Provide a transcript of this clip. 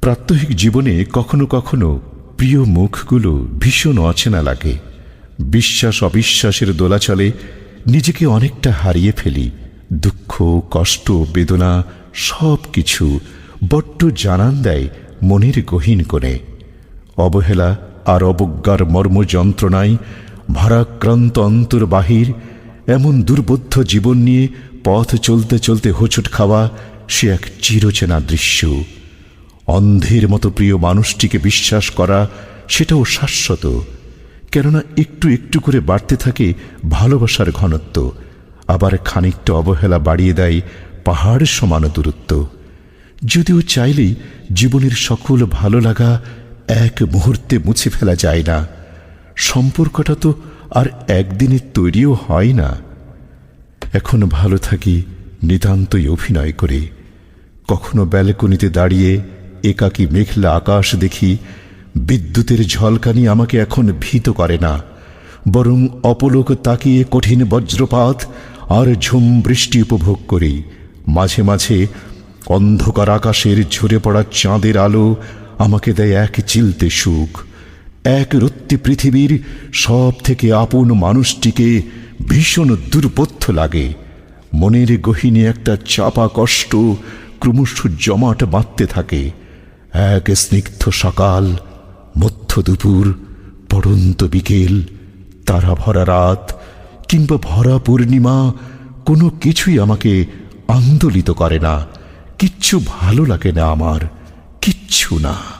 প্রাত্যহিক জীবনে কখনো কখনো প্রিয় মুখগুলো ভীষণ অচেনা লাগে। বিশ্বাস অবিশ্বাসের দোলাচলে নিজেকে অনেকটা হারিয়ে ফেলি। দুঃখ, কষ্ট, বেদনা সব কিছু বড্ড জানান দেয় মনের গহীন কোণে। অবহেলা আর অবজ্ঞার মর্ম যন্ত্রণায় ভারাক্রান্ত অন্তর বাহির এমন দুর্বোধ্য জীবন নিয়ে পথ চলতে চলতে হোঁচট খাওয়া সে এক চিরচেনা দৃশ্য। অন্ধের মতো প্রিয় মানুষটিকে বিশ্বাস করা সেটাও শাশ্বত, কেননা একটু একটু করে বাড়তে থাকে ভালোবাসার ঘনত্ব, আবার খানিকটা অবহেলা বাড়িয়ে দেয় পাহাড় সমান দূরত্ব। যদিও চাইলেই জীবনের সকল ভালো লাগা এক মুহূর্তে মুছে ফেলা যায় না, সম্পর্কটা তো আর একদিনে তৈরিও হয় না। এখন ভালো থাকি নিতান্তই অভিনয় করে, কখনো ব্যালকনিতে দাঁড়িয়ে একাকী মেঘলা আকাশ দেখি বিদ্যুতের ঝলকানি আমাকে এখন ভীত করে না, বরং অপলোক তাকিয়ে কঠিন বজ্রপাত আর ঝুম বৃষ্টি উপভোগ করি। মাঝে মাঝে অন্ধকার আকাশের ঝরে পড়া চাঁদের আলো আমাকে দেয় এক চিলতে সুখ, এক রত্তি পৃথিবীর সব থেকে আপন মানুষটিকে ভীষণ দুর্বোধ্য লাগে। মনের গহিনী একটা চাপা কষ্ট ক্রমশ জমাট বাঁধতে থাকে। এক স্নিগ্ধ সকাল, মধ্য দুপুর, পড়ন্ত বিকেল, তারা ভরা রাত, কিংবা ভরা পূর্ণিমা, কোনো কিছুই আমাকে আন্দোলিত করে না। কিচ্ছু ভালো লাগে না আমার, কিচ্ছু না।